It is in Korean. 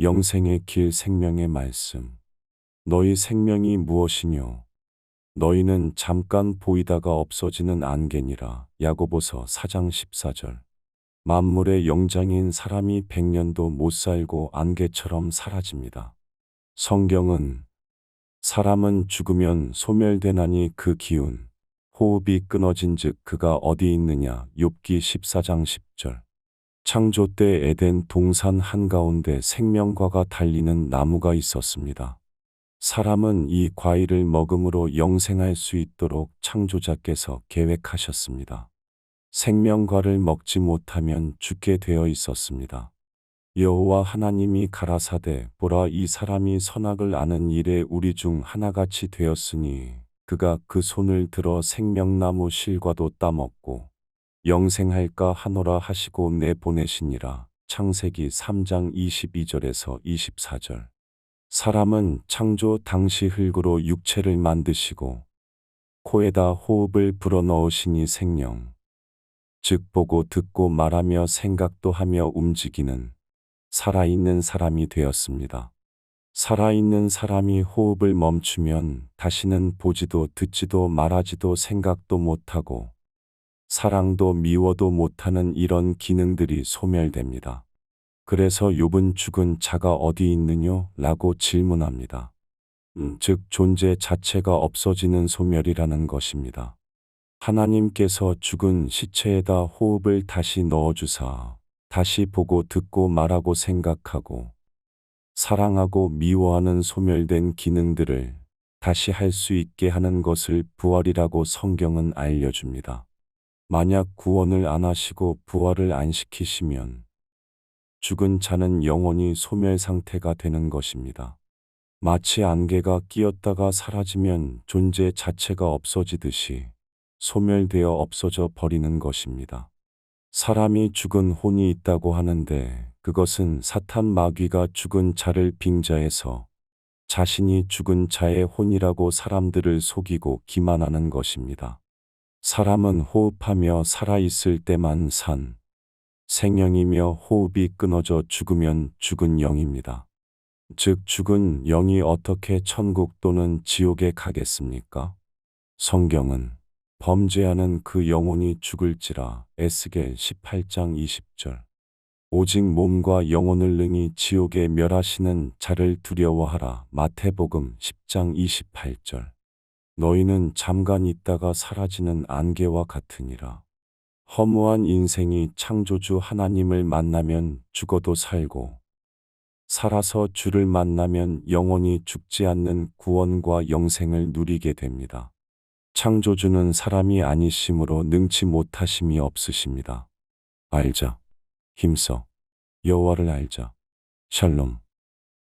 영생의 길 생명의 말씀. 너희 생명이 무엇이뇨? 너희는 잠깐 보이다가 없어지는 안개니라. 야고보서 4장 14절. 만물의 영장인 사람이 백년도 못 살고 안개처럼 사라집니다. 성경은 사람은 죽으면 소멸되나니 그 기운, 호흡이 끊어진 즉 그가 어디 있느냐. 욥기 14장 10절. 창조 때 에덴 동산 한가운데 생명과가 달리는 나무가 있었습니다. 사람은 이 과일을 먹음으로 영생할 수 있도록 창조자께서 계획하셨습니다. 생명과를 먹지 못하면 죽게 되어 있었습니다. 여호와 하나님이 가라사대 보라 이 사람이 선악을 아는 일에 우리 중 하나같이 되었으니 그가 그 손을 들어 생명나무 실과도 따먹고 영생할까 하노라 하시고 내보내시니라. 창세기 3장 22절에서 24절. 사람은 창조 당시 흙으로 육체를 만드시고 코에다 호흡을 불어넣으시니 생명. 즉 보고 듣고 말하며 생각도 하며 움직이는 살아있는 사람이 되었습니다. 살아있는 사람이 호흡을 멈추면 다시는 보지도 듣지도 말하지도 생각도 못하고 사랑도 미워도 못하는 이런 기능들이 소멸됩니다. 그래서 욥은 죽은 자가 어디 있느뇨? 라고 질문합니다. 음, 즉 존재 자체가 없어지는 소멸이라는 것입니다. 하나님께서 죽은 시체에다 호흡을 다시 넣어주사 다시 보고 듣고 말하고 생각하고 사랑하고 미워하는 소멸된 기능들을 다시 할 수 있게 하는 것을 부활이라고 성경은 알려줍니다. 만약 구원을 안 하시고 부활을 안 시키시면 죽은 자는 영원히 소멸 상태가 되는 것입니다. 마치 안개가 끼었다가 사라지면 존재 자체가 없어지듯이 소멸되어 없어져 버리는 것입니다. 사람이 죽은 혼이 있다고 하는데 그것은 사탄 마귀가 죽은 자를 빙자해서 자신이 죽은 자의 혼이라고 사람들을 속이고 기만하는 것입니다. 사람은 호흡하며 살아있을 때만 산 생명이며 호흡이 끊어져 죽으면 죽은 영입니다. 즉 죽은 영이 어떻게 천국 또는 지옥에 가겠습니까? 성경은 범죄하는 그 영혼이 죽을지라 에스겔 18장 20절 오직 몸과 영혼을 능히 지옥에 멸하시는 자를 두려워하라 마태복음 10장 28절 너희는 잠깐 있다가 사라지는 안개와 같으니라 허무한 인생이 창조주 하나님을 만나면 죽어도 살고 살아서 주를 만나면 영원히 죽지 않는 구원과 영생을 누리게 됩니다. 창조주는 사람이 아니심으로 능치 못하심이 없으십니다. 알자. 힘써. 여호와를 알자. 샬롬.